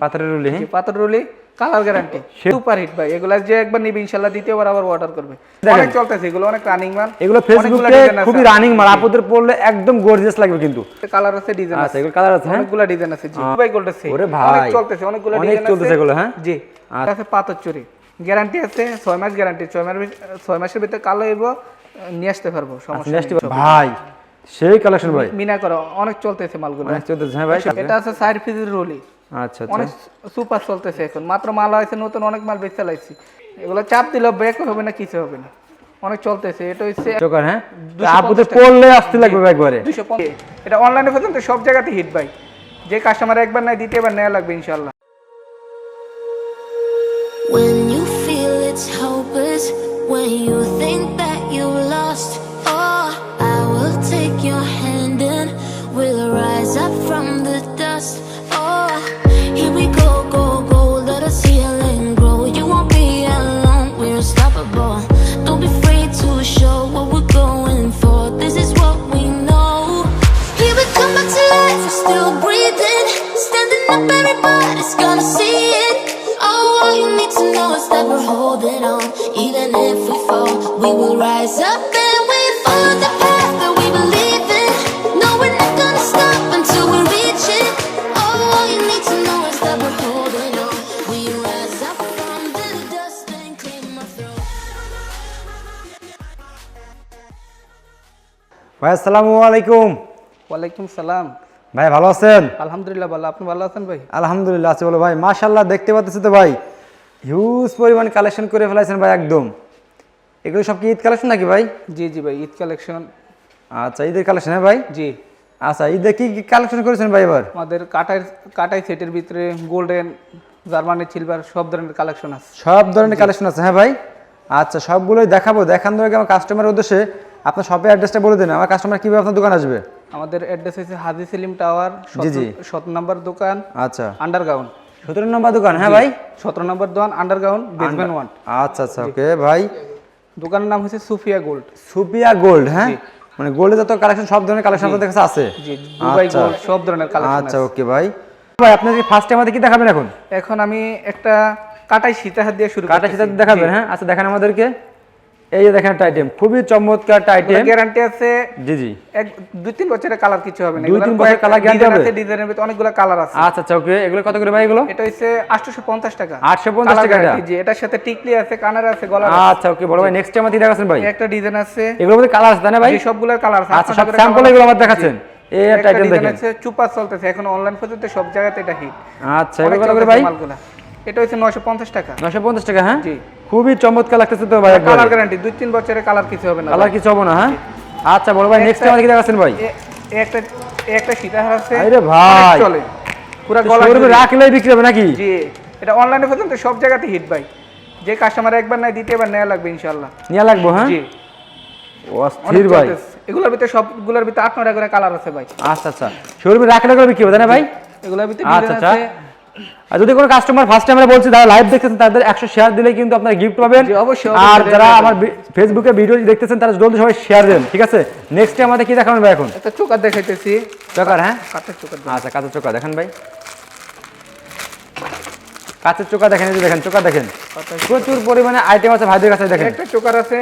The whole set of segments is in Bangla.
পাথরের রুলি হ্যাঁ? পাথর রুলি কালার গ্যারান্টি সুপার হিট ভাই। এগুলা যে একবার নিবে ইনশাল্লাহ দ্বিতীয়বার আবার অর্ডার করবে। অনেক চলতেছে এগুলো অনেক রানিং মাল এগুলো ফেসবুকে আছে। খুবই রানিং মাল আপুদের পড়লে একদম গর্জিয়াস লাগবে কিন্তু। কালার আছে ডিজাইন আচ্ছা আছে। এগুলো কালার আছে হ্যাঁ? অনেকগুলা ডিজাইন আছে জি। আছে ওরে ভাই। অনেক চলতেছে অনেকগুলা অনেক চলতেছে এগুলো, হ্যাঁ? জি। আর আছে পাথর চুরি। গ্যারান্টি আছে 6 মাস গ্যারান্টি 6 মাস ছয় মাসের ভিতরে কালো হইব নিয়ে আসতে পারব সমস্যা নেই ভাই সেই কালেকশন ভাই। মিনা করো অনেক চলতেছে মালগুলো। অনেক চলতেছে হ্যাঁ ভাই এটা আছে সাইড পিসের রোলি। আচ্ছা আচ্ছা। অনেক সুপার চলতেছে এখন। মাত্র মাল হয়েছে নতুন অনেক মাল বেচতে লাইছি এগুলো চাপ দিলে ব্রেক হবে না কিছু হবে না। অনেক চলতেছে। এটা হচ্ছে চোকার হ্যাঁ? আপুদের পড়লে আসতে লাগবে একবারে। এটা অনলাইনে পর্যন্ত সব জায়গাতে হিট ভাই। যে কাস্টমার একবার নাই দ্বিতীয়বার নেওয়া লাগবে ইনশাল্লাহ When you feel it's hopeless, when you think that you lost, oh, I will take your hand and we'll rise up from the dust. ভাই আসসালামু আলাইকুম। ওয়ালাইকুম সালাম। ভাই ভালো আছেন? আলহামদুলিল্লাহ ভালো। আপনি ভালো আছেন ভাই? আলহামদুলিল্লাহ আছি বলো ভাই মাশাল্লাহ দেখতে পাচ্ছি তো ভাই হিউজ পরিমাণ কালেকশন করে ফেলাইছেন ভাই একদম। এগুলো সব কি ঈদ কালেকশন নাকি ভাই? জি জি ভাই ঈদ কালেকশন আচ্ছা ঈদের কালেকশন হ্যাঁ ভাই? জি। আচ্ছা ঈদে কি কি কালেকশন করেছেন ভাই এবার? আমাদের কাটাই কাটাই সেটের ভিতরে গোল্ডেন জার্মানি সিলভার সব ধরনের কালেকশন আছে। সব ধরনের কালেকশন আছে হ্যাঁ ভাই? আচ্ছা সবগুলোই দেখাবো। দেখানোর আগে আমার কাস্টমারের উদ্দেশ্যে আপনার শপের অ্যাড্রেসটা বলে দিন আমার কাস্টমার কীভাবে আপনার দোকান আসবে? আমাদের অ্যাড্রেস হচ্ছে হাজি সেলিম টাওয়ার জি, জি। নম্বর দোকান আচ্ছা। আন্ডারগ্রাউন্ড সতেরো নম্বর দোকান হ্যাঁ ভাই? সতেরো নম্বর দোকান আন্ডারগ্রাউন্ড বেসমেন্ট ওয়ান আচ্ছা আচ্ছা ওকে ভাই। দোকানের নাম হচ্ছে সুফিয়া গোল্ড। সুফিয়া গোল্ড হ্যাঁ? মানে গোল্ডে যত কালেকশন সব ধরনের কালেকশন আপনাদের কাছে আছে? জি দুবাই আচ্ছা। গোল্ড সব ধরনের কালেকশন আচ্ছা ওকে ভাই। ভাই আপনি ফার্স্ট টাইম আমাদের কি দেখাবেন এখন? এখন আমি একটা কাটাই সীতাহার দিয়ে শুরু কাটা সেটা দেখাবেন হ্যাঁ? আচ্ছা দেখান আমাদেরকে। এই যে দেখেন একটা আইটেম খুবই চমৎকার একটা আইটেম গ্যারান্টি আছে জি জি। এক দুই তিন বছরের কালার কিছু হবে না। দুই তিন বছরের colour guarantee হবে? ডিজাইনের ভিতরে অনেকগুলো কালার আছে। আচ্ছা আচ্ছা ওকে এগুলো কত করে ভাই এগুলো? এটা হচ্ছে 850 টাকা। 850 টাকা এটা? জি এটার সাথে টিকলি আছে কানার আছে গলার আচ্ছা ওকে বড় ভাই নেক্সট টাইম আমাদের দেখাচ্ছেন ভাই। একটা ডিজাইন আছে। এগুলোর মধ্যে কালার আছে না ভাই? যে সবগুলোর কালার আছে। আচ্ছা সব স্যাম্পল এগুলো আছে। আমার দেখাচ্ছেন। এই ডিজাইন দেখেন। আছে চুপার চলতেছে। এখন অনলাইন পর্যন্ত সব জায়গাতে এটা হিট আচ্ছা এগুলো কত করে ভাই? এটা হচ্ছে 950 টাকা। 950 টাকা হ্যাঁ? জি। খুবই চমৎকার লাগতেছে তো ভাই কালার গ্যারান্টি দুই তিন বছরের কালার কিছু হবে না কালার কিছু হবে না হ্যাঁ? আচ্ছা বড় ভাই নেক্সট টাইম কি দেখাচ্ছেন ভাই? একটা একটা সীতাহার আছে। আরে ভাই। চলে। পুরো গলা রাখলেই বিক্রি হবে নাকি? জি এটা অনলাইনে পর্যন্ত সব জায়গাতে হিট ভাই। যে কাস্টমার একবার নাই দ্বিতীয়বার নেওয়া লাগবে ইনশাআল্লাহ। নিয়ে লাগবো হ্যাঁ? জি। অস্থির অনেক ভাই। এগুলোর ভিতরে সবগুলোর ভিতরে আট নয়টা করে কালার আছে ভাই। আচ্ছা আচ্ছা। শোরুমে রাখলে করে বিক্রি হবে না ভাই? এগুলোর ভিতরে আচ্ছা আচ্ছা। আর যদি কোনো কাস্টমার ফার্স্ট টাইম বলছি তারা লাইভ দেখতেছেন তাদের একশো শেয়ার দিলে কিন্তু আপনারা গিফট পাবেন। অবশ্যই, আর যারা আমার ফেসবুকে ভিডিও দেখতেছেন তারা জলদি সবাই শেয়ার দেন ঠিক আছে? নেক্সট টাইম আমাদের কি দেখাবেন ভাই এখন? একটা চোকার দেখাইতেছি। চোকার হ্যাঁ? কাঠের চোকার আচ্ছা কাঁচা চোকার দেখেন ভাই। কাঁচের চোকা দেখেন এই যে দেখেন চোকা দেখেন। প্রচুর পরিমাণে আইটেম আছে ভাইদের কাছে দেখেন। একটা চোকার আছে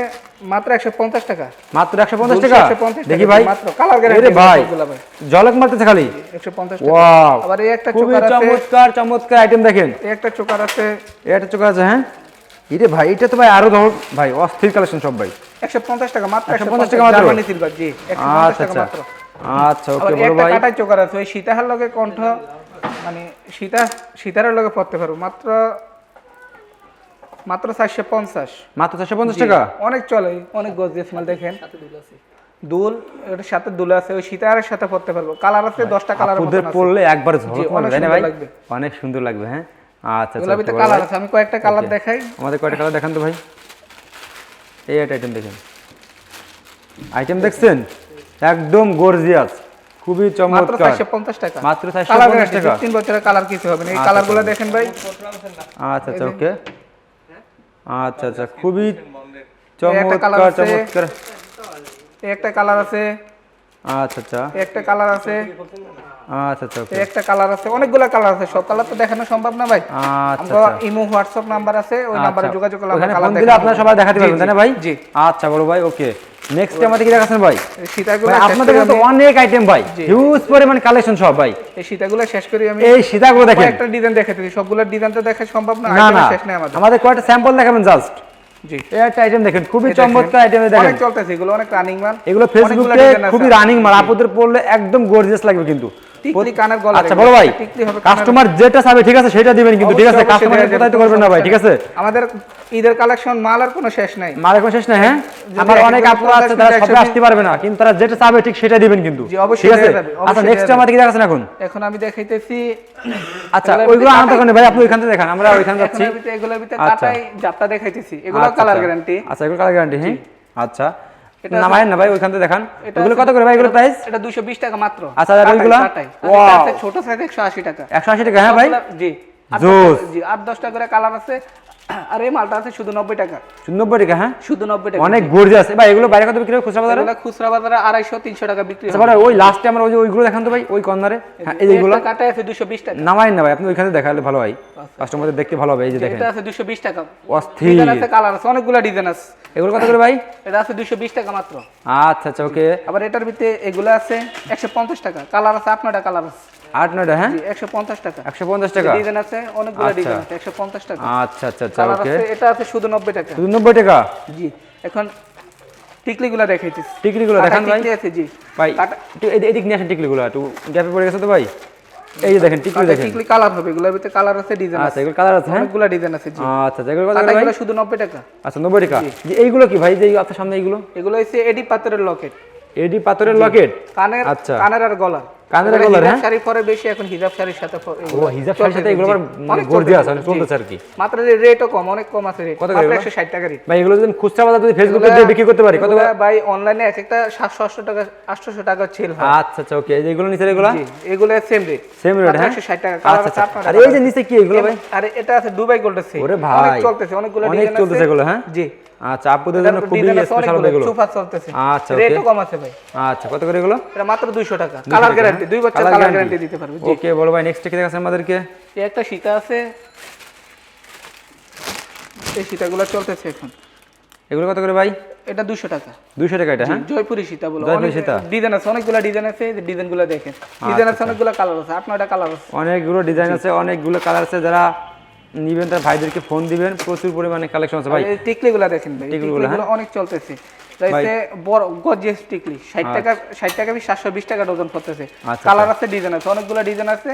মাত্র একশো পঞ্চাশ টাকা। মাত্র একশো পঞ্চাশ দুশো, টাকা? দেখি ভাই। মাত্র। Guarantee এরে ভাই। জলক মারতেছে খালি। একশো পঞ্চাশ টাকা। ওয়াও আবার এই একটা চোকার আছে। চমৎকার চমৎকার আইটেম দেখেন। এই একটা চোকার আছে। এই একটা চোকা আছে হ্যাঁ? ইরে ভাই এটা তো ভাই আরও ধর। ভাই অস্থির কালেকশন সব ভাই। একশো পঞ্চাশ টাকা মাত্র 150 একশো টাকা পঞ্চাশ মাত্র? জার্মানি সিলভার জি একশো পঞ্চাশ আচ্ছা টাকা আচ্ছা। মাত্র। আচ্ছা ওকে বড় একটা ভাই। কাটাই চোকার আছে ওই সীতাহার লগে কণ্ঠ। মানে সীতা সীতাহারের লগে পড়তে পারব মাত্র মাত্র চারশো পঞ্চাশ। মাত্র চারশো পঞ্চাশ টাকা? অনেক চলে অনেক গজিয়াস মাল দেখেন। দুল এটার সাথে দুল আছে ওই সীতাহারের সাথে পড়তে পারব। কালার আছে দশটা কালার আপুদের পড়লে একবার ঝলক জি, মারবে অনেক সুন্দর লাগবে। অনেক সুন্দর লাগবে হ্যাঁ? আচ্ছা এগুলোর আচ্ছা বড় কালার আছে আমি কয়েকটা কালার দেখাই। আমাদের কয়টা কালার দেখান তো ভাই। এই একটা আইটেম দেখেন। আইটেম দেখছেন? একদম গর্জিয়াস খুবই চমৎকার। টাকা। মাত্র 450 টাকা। তিন বছরের কালার কিছু হবে না। এই আচ্ছা, কালারগুলো দেখেন ভাই। আচ্ছা আচ্ছা ওকে। আচ্ছা আচ্ছা খুবই একটা চমৎকার চমৎকার। একটা কালার আছে। আচ্ছা আচ্ছা। একটা কালার আছে। আচ্ছা আচ্ছা ওকে। একটা কালার আছে। অনেকগুলো কালার আছে। সব কালার তো দেখানো সম্ভব না ভাই। আচ্ছা আমরা ইমো হোয়াটসঅ্যাপ নাম্বার আছে। ওই নাম্বারে আচ্ছা। যোগাযোগ করলে কালার আপনারা সবাই দেখাতে পারবেন তাই না ভাই? জি। আচ্ছা বড় ভাই ওকে। নেক্সট আমাদের কি দেখাচ্ছেন ভাই? সীতাগুলো আপনাদের কাছে অনেক আইটেম ভাই। হিউজ পরিমাণ কালেকশন সব ভাই। এই সীতাগুলো শেষ করি আমি এই সীতাগুলো দেখেন। একটা ডিজাইন দেখাতে দিই। সবগুলোর ডিজাইন তো দেখা সম্ভব না আইটেম শেষ নাই আমাদের। আমাদের কয়টা স্যাম্পল দেখাবেন জাস্ট জি। এই একটা আইটেম দেখেন খুবই চমৎকার আইটেম দেখেন। অনেক চলতেছে এগুলো অনেক রানিং মাল। এগুলো ফেসবুকে খুবই রানিং মাল। আপুদের পড়লে একদম গর্জিয়াস লাগবে কিন্তু। টিকলি কানের গলা আচ্ছা বড় ভাই টিকলি হবে কাস্টমার যেটা চাবে ঠিক আছে সেটা দিবেন কিন্তু ঠিক আছে অবশ্যই, অবশ্যই কাস্টমার দেয়া যাবে, কোথায় তো করবেন না ভাই ঠিক আছে? আমাদের ঈদের কালেকশন মাল আর কোনো শেষ নাই। মার এখন শেষ না হ্যাঁ? আমার অনেক একজন আছে তারা মিনিট সবে একশো আসতে পারবে না কিন্তু তারা যেটা চাবে ঠিক সেটা দিবেন কিন্তু ঠিক আছে? আচ্ছা নেক্সট। আমাদের কি দেখাচ্ছেন এখন? এখন আমি দেখাইতেছি আচ্ছা ওইগুলো আনতে কোনে ভাই আপনি ওইখান থেকে দেখান আমরা ওইখানে যাচ্ছি। এগুলোর ভিতরে আচ্ছা। কাটাই জাপটা দেখাইতেছি। এগুলো আচ্ছা, কালার আচ্ছা। গ্যারান্টি আচ্ছা এগুলো কালার গ্যারান্টি হ্যাঁ? আচ্ছা। এটা নামায়েন না ভাই ওইখান থেকে দেখান। এগুলো কত করে ভাই এগুলো প্রাইস এটা 220 টাকা মাত্র। আচ্ছা, আর কাটাই, ওইগুলা? ছোট সাইজ 180 টাকা। একশো আশি টাকা হ্যাঁ ভাই? জি আট জোস। জি 8 10 টাকা করে কালার আছে। আর এই মালটা আছে শুধু 90 টাকা। নব্বই টাকা হ্যাঁ? শুধু 90 টাকা। অনেক গর্জিয়াস ভাই এগুলো বাইরে কত বিক্রি হয় খুচরা বাজারে? এগুলা খুচরা বাজারে 250 300 টাকা বিক্রি আচ্ছা হয়। ভাই ওই লাস্টে আমরা ওই ওইগুলো দেখান তো ভাই ওই কর্নারে। হ্যাঁ এই যেগুলো কাটাই আছে 220 টাকা। নামায়েন না ভাই আপনি ওইখানে দেখালে ভালো হয়। কাস্টমারদের দেখতে ভালো হবে এই যে দেখেন। এটা আছে 220 টাকা। অস্থির। আছে কালার আছে অনেকগুলা ডিজাইন আছে। এগুলো কত করে ভাই? এটা আছে 220 টাকা মাত্র। আচ্ছা আচ্ছা ওকে। আবার এটার ভিতরে এগুলো আছে 150 টাকা। কালার আছে আপনারটা কালার আছে। আট নয়টা হ্যাঁ? জি 150 টাকা। একশো পঞ্চাশ টাকা? ডিজাইন আছে অনেকগুলো আচ্ছা। ডিজাইন আছে 150 টাকা। আচ্ছা আচ্ছা আচ্ছা ওকে এটা আছে শুধু 90 টাকা। শুধু নব্বই টাকা? জি এখন টিকলিগুলো টিকলিগুলো দেখান ভাই। আছে জি। ভাই এদিক নিয়ে আসেন টিকলিগুলো একটু গ্যাপে পড়ে গেছে তো ভাই? এই যে দেখেন টিকলি দেখেন। টিকলি কালার হবে এগুলোর ভিতরে কালার আছে ডিজাইন আচ্ছা আছে। এগুলো কালার আছে হ্যাঁ? অনেকগুলো ডিজাইন আছে জি। আচ্ছা আচ্ছা এগুলো কত ভাই? কাটাগুলো শুধু 90 টাকা। আচ্ছা নব্বই টাকা। যে এইগুলো কি ভাই যে আপনার সামনে এইগুলো? এগুলো হচ্ছে এডি পাথরের লকেট। এডি পাথরের লকেট? কানের। কানের আর গলার। গলার, হিজাব হ্যাঁ? শাড়ি পরে বেশি এখন হিজাব শাড়ির সাথে ও হিজাব শাড়ির সাথে এগুলো মানে চলতেছে আর কি। মাত্র রেটও কম অনেক কম আছে রেট কত করে 160 টাকা রেট ভাই এগুলো যদি খুচরা বাজার যদি ফেসবুকে দিয়ে বিক্রি করতে পারি কত? ভাই অনলাইনে এক একটা 700 800 টাকা 800 টাকা হয়। আচ্ছা আচ্ছা ওকে এই নিচে এগুলো এগুলো? সেম রেট সেম রেট হ্যাঁ? 160 টাকা। কালার আচ্ছা আছে আচ্ছা আর এই যে নিচে কি এগুলো ভাই? আরে এটা আছে দুবাই গোল্ডের ওরে অনেক চলতেছে অনেকগুলো অনেক চলতেছে এগুলো, হ্যাঁ? জি। আচ্ছা আপুদের জন্য খুবই স্পেশাল এগুলো। সুপার চলতেছে। আচ্ছা, রেটও কম আছে ভাই। আচ্ছা কত করে এগুলো? এটা মাত্র 200 টাকা। কালার গ্যারান্টি দুই বছর কালার গ্যারান্টি দিতে পারবে জি। ওকে বড় ভাই নেক্সট কি দেখাচ্ছেন আমাদেরকে? এই একটা সীতা আছে। এই সীতাগুলো চলতেছে এখন। এগুলো কত করে ভাই? এটা 200 টাকা। দুইশো টাকা এটা হ্যাঁ? জয়পুরি সীতা বলো। জয়পুরি অনেক সীতা। ডিজাইন আছে অনেকগুলো ডিজাইন আছে ডিজাইনগুলো দেখেন। ডিজাইন আছে অনেকগুলো কালার আছে আট নয়টা কালার আছে। অনেকগুলো ডিজাইন আছে অনেকগুলো কালার আছে যারা নিবেন তার ভাইদেরকে ফোন দিবেন প্রচুর পরিমাণে কালেকশন আছে ভাই। এই টিকলিগুলো দেখেন ভাই টিকলিগুলো, টিকলিগুলো অনেক চলতেছে। তাইতে বড় গর্জিয়াস টিকলি। 60 টাকা 60 টাকা বিশ 720 টাকা ডজন পড়তেছে আচ্ছা, কালার আছে ডিজাইন আছে অনেকগুলো ডিজাইন আছে।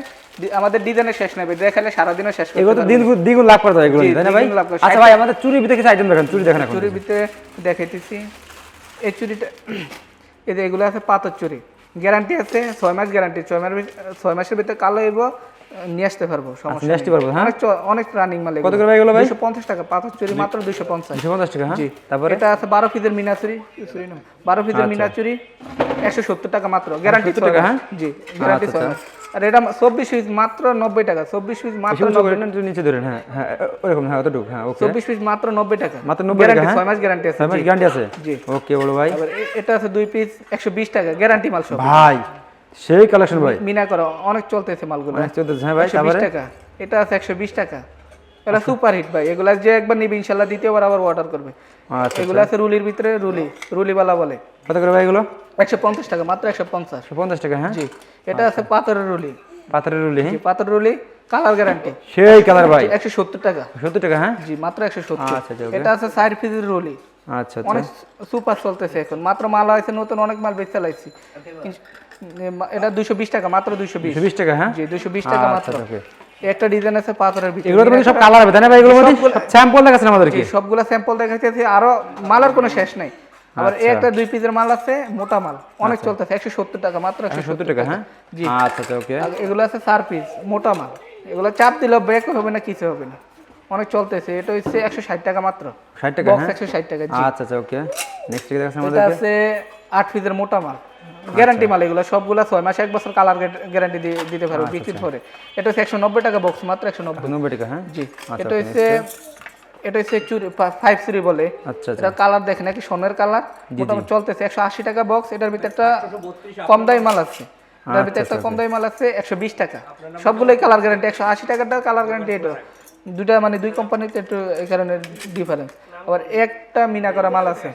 আমাদের ডিজাইনের শেষ নেবে দেখালে সারা দিনও শেষ করতে এগুলো তো দিন দ্বিগুণ লাভ করতে হয় এগুলো তাই না ভাই। আচ্ছা ভাই আমাদের চুরির ভিতরে কিছু আইটেম দেখেন চুরি দেখেন এখন। চুরির ভিতরে দেখাইতেছি। এই চুরিটা এই যে এগুলো আছে পাথর চুরি। গ্যারান্টি আছে ছয় মাস গ্যারান্টি ছয় মাস ছয় মাসের ভিতরে কালো হইব নিয়ে আসতে পারব সমস্যা নিয়ে আসতে পারব, হ্যাঁ? অনেক রানিং মাল কত করে ভাই এগুলো ভাই? দুশো পঞ্চাশ টাকা পাথর চুরি মাত্র দুশো পঞ্চাশ। দুশো পঞ্চাশ টাকা হ্যাঁ? তারপরে? এটা আছে বারো পিসের মিনাচুরি চুরি না। বারো পিসের মিনাচুরি একশো সত্তর টাকা মাত্র গ্যারান্টি টাকা, হ্যাঁ? জি গ্যারান্টি আচ্ছা, আর এটা চব্বিশ পিস মাত্র নব্বই টাকা চব্বিশ পিস মাত্র নব্বই করেন না, একটু নিচে ধরেন হ্যাঁ হ্যাঁ ওরকম হ্যাঁ অতটুকু হ্যাঁ ওকে। চব্বিশ পিস মাত্র নব্বই টাকা। মাত্র 90 টাকা? ছয় মাস গ্যারান্টি আছে ছয় মাস গ্যারান্টি আছে? জি। ওকে বলো ভাই। এটা আছে দুই পিস একশো বিশ টাকা গ্যারান্টি মাল সব। ভাই সেই কালেকশন ভাই। মিনা করো অনেক চলতেছে মালগুলো। অনেক চলতেছে হ্যাঁ ভাই তারপরে? টাকা। এটা আছে একশো বিশ টাকা। এটা সুপার হিট ভাই। এগুলা যে একবার নিবে ইনশাল্লাহ দ্বিতীয়বার আবার অর্ডার করবে। আচ্ছা এগুলো আছে রুলির ভিতরে রুলি রুলিওয়ালা বলে। কত করে ভাই এগুলো? একশো পঞ্চাশ টাকা মাত্র একশো পঞ্চাশ। পঞ্চাশ টাকা হ্যাঁ? জি। এটা আছে পাথরের রুলি। পাথরের রুলি হ্যাঁ? জি পাথর রুলি কালার গ্যারান্টি সেই কালার ভাই। একশো সত্তর টাকা। সত্তর টাকা হ্যাঁ? জি মাত্র একশো সত্তর। আচ্ছা, আচ্ছা, এটা আছে সাইড ফিজের রুলি। আচ্ছা আচ্ছা। অনেক সুপার চলতেছে এখন। মাত্র মাল হয়েছে নতুন অনেক মাল বেচতে লাগছি এটা দুশো বিশ টাকা মাত্র দুশো বিশ। দুশো বিশ টাকা হ্যাঁ? জি দুশো বিশ টাকা আচ্ছা, মাত্র। একটা ডিজাইন আছে পাথরের ভিতরে। এগুলো তো মধ্যে সব কালার হবে তাই ভাই? এগুলোর মধ্যে স্যাম্পল দেখাচ্ছেন আমাদেরকে? সবগুলা স্যাম্পল দেখাইতেছি আরও মালের কোনো শেষ নাই। আবার এই আচ্ছা। একটা দুই পিসের মাল আছে মোটা মাল। অনেক চলতেছে একশো সত্তর টাকা মাত্র একশো সত্তর টাকা হ্যাঁ? জি। আচ্ছা আচ্ছা ওকে। এগুলো আছে চার পিস মোটা মাল। এগুলো চাপ দিলে ব্রেক হবে না কিছু হবে না। অনেক চলতেছে এটা হচ্ছে একশো ষাট টাকা মাত্র। ষাট টাকা বক্স হ্যাঁ? একশো ষাট টাকা জি। আচ্ছা আচ্ছা ওকে। নেক্সট কি দেখাচ্ছেন এটা আছে আট পিসের মোটা মাল। গ্যারান্টি মাল এগুলো সবগুলো ছয় মাসে এক বছর কালার গ্যারান্টি দিতে পারবে বিক্রির পরে। এটা হচ্ছে একশো নব্বই টাকা বক্স মাত্র একশো নব্বই। নব্বই টাকা হ্যাঁ? জি। আচ্ছা, এটা হচ্ছে এটা হচ্ছে চুরি ফাইভ সিরি বলে। আচ্ছা আচ্ছা। এটা কালার দেখেন একটি সোনের কালার মোটামুটি চলতেছে একশো আশি টাকা বক্স এটার ভিতরে একটা কম দামি মাল আছে। এটার ভিতরে একটা কম দামি মাল আছে একশো বিশ টাকা। সবগুলোই কালার গ্যারান্টি একশো আশি টাকাটা কালার গ্যারান্টি এটা। দুটা মানে দুই কোম্পানিতে একটু এই কারণে ডিফারেন্স আবার একটা মিনা করা মাল আছে।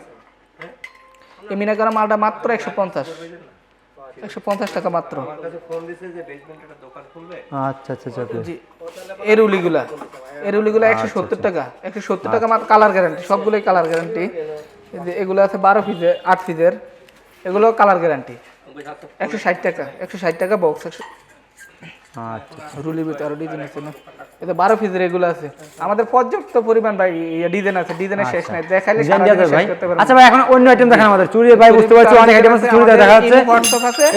এই মিনা করা মালটা মাত্র একশো পঞ্চাশ। একশো পঞ্চাশ টাকা মাত্র। আচ্ছা আচ্ছা আচ্ছা. জি এরুলিগুলা এরুলিগুলা একশো সত্তর টাকা। একশো সত্তর টাকা মাত্র কালার গ্যারান্টি সবগুলোই কালার গ্যারান্টি এগুলো আছে বারো ফিজের আট ফিজের। এগুলো কালার গ্যারান্টি একশো ষাট টাকা একশো ষাট টাকা বক্স একশো আচ্ছা রুলির ভিতরে আরও ডিজাইন আছে না? এতে বারো পিসের এগুলো আছে। আমাদের পর্যাপ্ত পরিমাণ ভাই ডিজাইন আছে ডিজাইনের শেষ নাই। দেখাইলে ভাই। আচ্ছা ভাই এখন অন্য আইটেম দেখান আমাদের। চুড়ি ভাই বুঝতে পারছি অনেক আইটেম আছে চুড়ি দেখা যাচ্ছে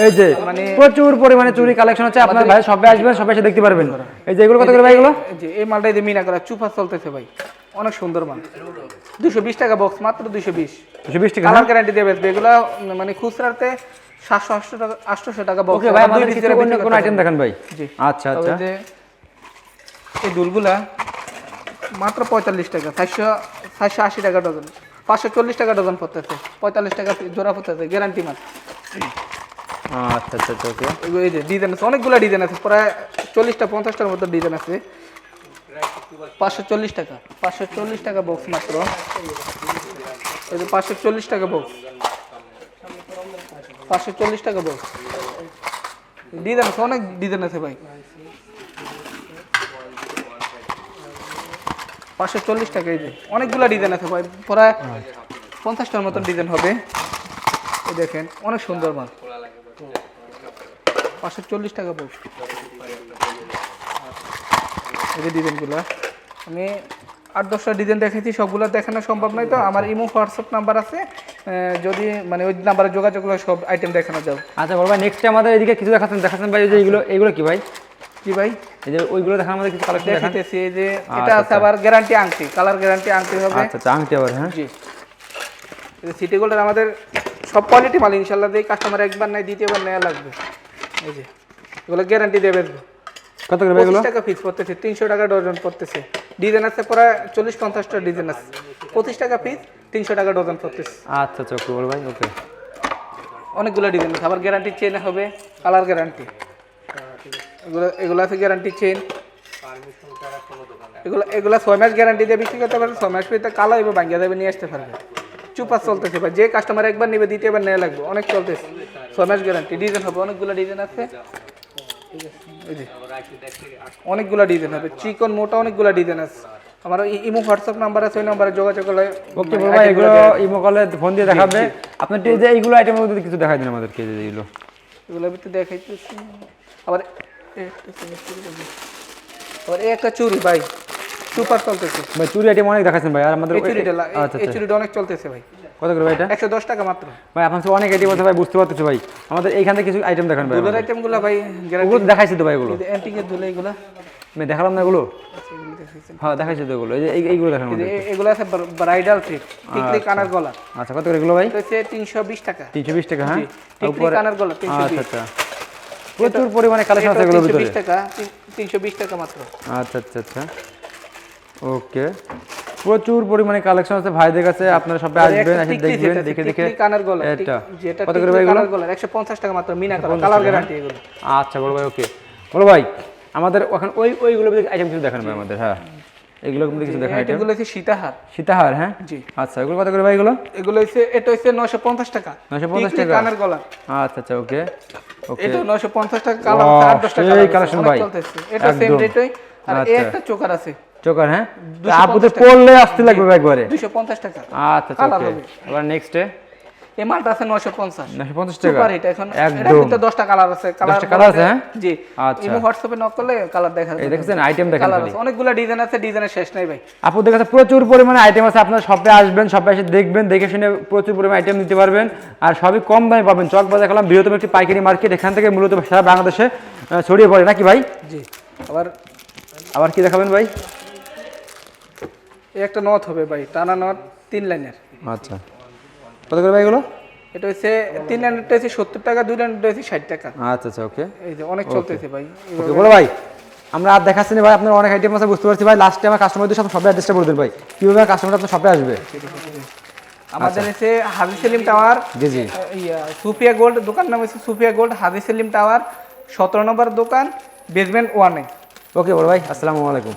এই যে মানে- প্রচুর পরিমাণে চুড়ি কালেকশন আছে আপনার ভাই সবাই আসবেন সবাই এসে দেখতে পারবেন। এই যে এগুলো কত করে ভাই এগুলো? এই মালটা এই মিনা করা চুপা চলতেছে ভাই। অনেক সুন্দর মাল। দুশো বিশ টাকা বক্স মাত্র দুশো বিশ। দুশো বিশ টাকা কালার গ্যারান্টি দেবে এগুলো মানে খুচরাতে সাতশো আটশো টাকা আটশোশো টাকা বক্স ওকে ভাই আমাদের কিছু অন্য আইটেম দেখান ভাই। জি। আচ্ছা আচ্ছা। এই দুলগুলা মাত্র পঁয়তাল্লিশ টাকা চারশো চারশো আশি টাকা ডজন পাঁচশো চল্লিশ টাকা ডজন পড়তেছে পঁয়তাল্লিশ টাকা জোড়া পড়তেছে গ্যারান্টি মাল। আচ্ছা আচ্ছা আচ্ছা ওকে এই যে ডিজাইন আছে অনেকগুলো ডিজাইন আছে প্রায় চল্লিশটা পঞ্চাশটার মতো ডিজাইন আছে। পাঁচশো চল্লিশ টাকা পাঁচশো চল্লিশ টাকা বক্স মাত্র। এই যে পাঁচশো চল্লিশ টাকা বক্স পাঁচশো চল্লিশ টাকা বক্স ডিজাইন আছে, অনেক ডিজাইন আছে ভাই। পাঁচশো চল্লিশ টাকা এই যে, অনেকগুলো ডিজাইন আছে ভাই, প্রায় পঞ্চাশটার মতন ডিজাইন হবে। এই দেখেন, অনেক সুন্দর মাল। পাঁচশো চল্লিশ টাকা বক্স এই যে ডিজাইনগুলো, আমি আট দশটা ডিজাইন দেখেছি সবগুলো দেখানো সম্ভব নয় তো, আমার ইমো, হোয়াটসঅ্যাপ নাম্বার আছে। যদি মানে ওই নাম্বারে যোগাযোগ করে সব আইটেম দেখানো যাবে। আচ্ছা বড় ভাই নেক্সট আমাদের এদিকে কিছু দেখাচ্ছেন দেখাচ্ছেন ভাই এই যে এগুলো এগুলো কি ভাই? কি ভাই? এই যে ওইগুলো দেখান আমাদের কিছু কালেকশন দেখান। দেখাইতেছি এই যে এটা আছে আবার গ্যারান্টি আংটি কালার গ্যারান্টি আংটি হবে। আচ্ছা আচ্ছা আংটি আবার হ্যাঁ। জি। সিটি গোল্ডের আমাদের সব কোয়ালিটি মাল ইনশাল্লাহ দিয়ে কাস্টমার একবার নেয় দ্বিতীয়বার নেওয়া লাগবে। এই যে এগুলো গ্যারান্টি দেবে কত করে এগুলো? টাকা ফিক্স পড়তেছে তিনশো টাকা ডজন পড়তেছে। ডিজাইন আছে প্রায় চল্লিশ পঞ্চাশটা ডিজাইন আছে। পঁচিশ টাকা পিস তিনশো টাকা ডজন পড়তেছে আচ্ছা আচ্ছা ওকে বড় ভাই ওকে। অনেকগুলো ডিজাইন আছে। আবার গ্যারান্টি চেন হবে কালার গ্যারান্টি এগুলো এগুলো আছে গ্যারান্টি চেন এগুলো এগুলো ছয় মাস গ্যারান্টি দিয়ে বিক্রি করতে পারবে ছয় মাস ভিতরে কালো এবং ভাঙ্গিয়া দেবে নিয়ে আসতে পারবে। চুপাস চলতেছে বা যে কাস্টমার একবার নেবে দ্বিতীয়বার নেওয়া লাগবে। অনেক চলতেছে। ছয় মাস গ্যারান্টি ডিজাইন হবে অনেকগুলো ডিজাইন আছে। অনেকগুলো ডিজাইন হবে। চিকন মোটা অনেকগুলো ডিজাইন আছে। আমার ইমো হোয়াটসঅ্যাপ নাম্বার আছে ওই নাম্বারে যোগাযোগ করলে ওকে ভাই এগুলো ইমো কলে ফোন দিয়ে দেখাবে। আপনার এই যে এইগুলো আইটেমের মধ্যে কিছু দেখাই দিন আমাদেরকে যে এইগুলো এগুলোর ভিতরে দেখাইতেছি। আবার একটা আবার এই একটা চুরি ভাই। সুপার চলতেছে। ভাই চুরি আইটেম অনেক দেখাচ্ছেন ভাই আর আমাদের এই চুরিটা এই- আচ্ছা এই আচ্ছা। চুরিটা অনেক চলতেছে ভাই। কত করে ভাই এটা? একশো দশ টাকা মাত্র। ভাই আপনার অনেক আইটেম আছে ভাই বুঝতে পারতেছি ভাই। আমাদের এইখান থেকে কিছু আইটেম দেখান ভাই আমাদের। আইটেমগুলো ভাই ওগুলো দেখাইছি তো ভাই এগুলো। অ্যান্টিকের দুলে এগুলো আমি দেখালাম না এগুলো? আচ্ছা, হ্যাঁ দেখাইছি তো এগুলো। এই এইগুলো এ- এগুলো আছে ব্রাইডাল ট্রিক টিকলি কানের গলা। আচ্ছা কত করে এগুলো ভাই? হচ্ছে তিনশো বিশ টাকা। তিনশো বিশ টাকা হ্যাঁ? টিকলি কানের গলা তিনশো আচ্ছা আচ্ছা। প্রচুর পরিমাণে কালেকশন আছে এগুলোর ভিতরে। বিশ টাকা তিনশো বিশ টাকা মাত্র। আচ্ছা আচ্ছা আচ্ছা। ওকে। প্রচুর পরিমাণে কালেকশন আছে ভাইদের কাছে আপনারা সবাই আসবেন এসে দেখবেন দেখে দেখে কানের গলা এটা। কত করে ভাই এগুলো? গলা একশো পঞ্চাশ টাকা মাত্র মিনা কালার গ্যারান্টি এগুলো। আচ্ছা বড় ভাই ওকে বড় ভাই আমাদের ওখানে ওই ওইগুলো আইটেম কিছু দেখান ভাই আমাদের হ্যাঁ। এগুলোর মধ্যে কিছু দেখান আইটেম এগুলো হচ্ছে সীতাহার। সীতাহার হ্যাঁ? জি। আচ্ছা এগুলো কত করে ভাই এগুলো? এগুলো হচ্ছে এটা হচ্ছে নশো পঞ্চাশ টাকা। 950 টিকলি টাকা? কানের গলা আচ্ছা আচ্ছা ওকে ওকে এটা নশো পঞ্চাশ টাকা কালার Wow, আট দশটা সেই কালার আছে, collection অনেক ভাই। এটা সেম রেটই আর এই আচ্ছা। একটা চোকার আছে। চোকার হ্যাঁ? 250 আপুদের পড়লে আসতে লাগবে একবারে দুইশো পঞ্চাশ টাকা। আচ্ছা আচ্ছা ওকে এবার নেক্সটে এই মালটা আছে নশো পঞ্চাশ। নশো পঞ্চাশ টাকা? সুপার এখন ভিতরে কালার আছে। কালার colour আছে, হ্যাঁ? জি। আচ্ছা। ইমো হোয়াটসঅ্যাপে নক করলে কালার দেখা এই যাবে দেখেছেন আইটেম দেখেন কালার আছে। অনেকগুলো ডিজাইন আছে ডিজাইনের শেষ নাই ভাই। আপনাদের কাছে প্রচুর পরিমাণে আইটেম আছে। আপনারা শপে আসবেন শপে এসে দেখবেন দেখে শুনে প্রচুর পরিমাণে আইটেম নিতে পারবেন। আর সবই কম দামে পাবেন। চক বাজার খেলাম বৃহত্তম একটি পাইকারি মার্কেট এখান থেকে মূলত সারা বাংলাদেশে ছড়িয়ে পড়ে। নাকি ভাই? জি। আবার আবার কি দেখাবেন ভাই? এই একটা নট হবে ভাই টানা নট তিন লাইনের। আচ্ছা। কত করে ভাই এগুলো? এটা হচ্ছে তিন লাইনেরটা হচ্ছে সত্তর টাকা দুই লাইনেরটা হচ্ছে ষাট টাকা। আচ্ছা আচ্ছা ওকে। এই যে অনেক চলতেছে ভাই ওকে বলো ভাই আমরা আর দেখাচ্ছি না ভাই আপনার অনেক আইটেম আছে বুঝতে পারছি ভাই। লাস্টে আমার কাস্টমারদের সাথে সবাই অ্যাড্রেসটা বলে দেন ভাই। কীভাবে কাস্টমার আপনার শপে আসবে? আমাদের এসে হাজি সেলিম টাওয়ার জি জি। ইয়া, সুফিয়া গোল্ড দোকান নাম হচ্ছে সুফিয়া গোল্ড হাজি সেলিম টাওয়ার সতেরো নম্বর দোকান বেসমেন্ট ওয়ানে ওকে বড় ভাই আসসালামু আলাইকুম।